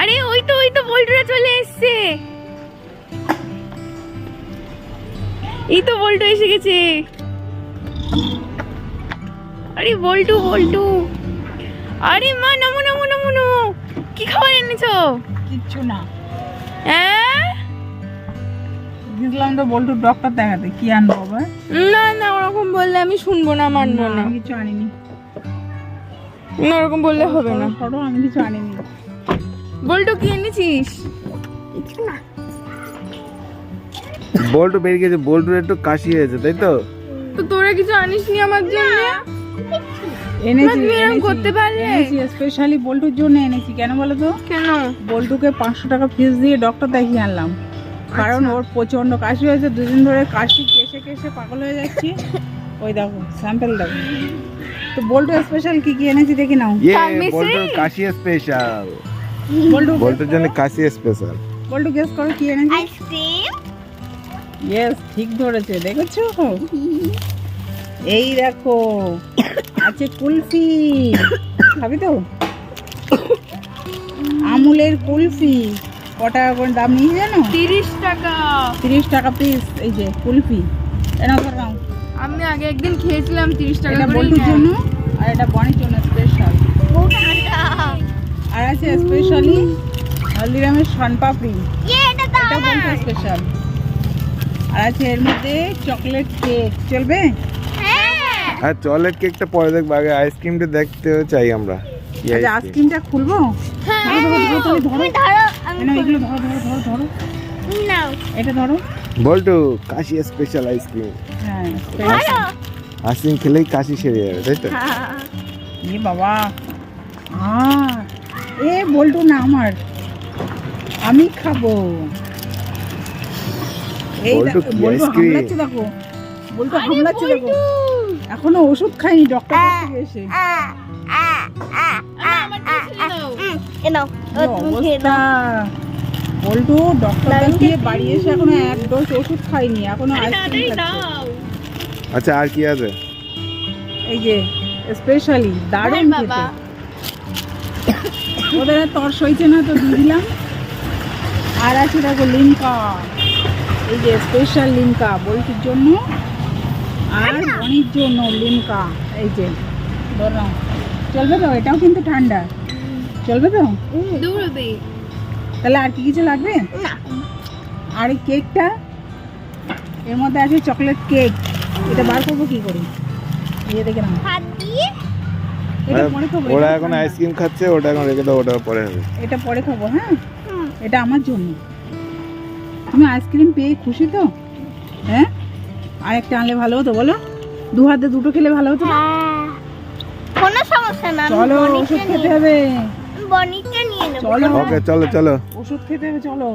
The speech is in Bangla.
আরে ওই তো ওই তো বল্টুরা চলে এসছে। এই তো বল্টু এসে গেছে। আরে বল্টু বল্টু। আরে মা নমো নমো নমো নমো। কি খাবার এনেছো? কিচ্ছু না। হ্যাঁ? গেছিলাম তো বল্টু ডক্টর দেখাতে। কি আনব আবার না না ওরকম বললে আমি শুনব না মানবো না কিছু আনিনি। না ওরকম বললে হবে না। আমি কিছু আনিনি। বল্টু কি এনেছিস? বল্টু বেরিয়ে গেছে বল্টুর একটু কাশি হয়েছে তাই তো? তো তোরা কিছু আনিসনি আমার জন্য? এনেছি তুমি এরকম করতে? স্পেশালি বল্টুর জন্য এনেছি কেন বলো তো? কেন? বল্টুকে পাঁচশো টাকা ফিস দিয়ে ডক্টর দেখিয়ে আনলাম। কারণ ওর প্রচণ্ড কাশি হয়েছে দুদিন ধরে কাশি কেসে কেসে পাগল হয়ে যাচ্ছি। ওই দেখো স্যাম্পেল দেখো। তো বল্টু স্পেশাল কি কি এনেছি দেখি নাও। ইয়ে কাশি স্পেশাল বল্টুর জন্য কাশি স্পেশাল বল্টু গেস করো কি এনেছি? আইসক্রিম ইয়েস ঠিক ধরেছে দেখেছ? এই দেখো আছে কুলফি। খাবি তো? আমুলের কুলফি। ক টাকা করে দাম নিয়ে জানো? তিরিশ টাকা। তিরিশ টাকা পিস এই যে কুলফি। এটা ধর নাও। আমি আগে একদিন খেয়েছিলাম তিরিশ টাকা বল্টুর জন্য আর এটা বনির জন্য। আর আছে স্পেশালি হলদিরামের ইয়ে এটা বলতে স্পেশাল আর আছে এর মধ্যে চকলেট কেক চলবে? হ্যাঁ। আর চকলেট কেকটা পরে দেখব। আগে আইসক্রিমটা দেখতে চাই আমরা। কি আচ্ছা আইসক্রিমটা খুলবো? হ্যাঁ এগুলো ধরো ধরো ধরো ধরো। এটা ধরো। বল্টু কাশি স্পেশাল আইসক্রিম হ্যাঁ আইসক্রিম খেলেই কাশি সেরে যাবে তাই তো? এ বাবা। আ এ বল্টু না আমার। আমি খাব। এই বল্টু দেখো, কি বল্টু হামলাচ্ছে দেখো। বল্টু হামলাচ্ছে দেখো। এখনও ওষুধ খাইনি ডক্টর কাছ থেকে এসে আ আ আ আ এ নাও। ও কি তুমি খেয়ে অবস্থা? নাও। বল্টু ডক্টর দেখিয়ে বাড়ি এসে এখনও এক ডোজ ওষুধ খাইনি এখনও আইসক্রিম আচ্ছা আর কি আছে? এই যে স্পেশালি দারুণ খেতে। ওদের আর তর সইছে না তো দিয়ে দিলাম। আর আছে দেখো লিমকা এই যে স্পেশাল লিমকা বল্টুর জন্য। আর বনির জন্য লিমকা এই যে ধরলাম চলবে তো? এটাও কিন্তু ঠান্ডা। চলবে তো? তাহলে আর কি কিছু লাগবে? আর এই কেকটা এর মধ্যে আছে চকলেট কেক এটা বার করব কি করে? এই দেখে নাও। হাত দিয়ে ওরা এখন আইসক্রিম খাচ্ছে ওটা এখন রেখে দাও ওটা পরে হবে এটা পরে খাব হ্যাঁ? এটা আমার জন্য। তুমি আইসক্রিম পেয়ে খুশি তো? হ্যাঁ? আর একটা আনলে ভালো হতো বলো? দু হাতে দুটো খেলে ভালো হতো? না? হ্যাঁ। কোনো সমস্যা না চলো ওষুধ খেতে হবে। বনিকে নিয়ে নেব। চলো। ওকে চলো চলো। ওষুধ খেতে হবে চলো।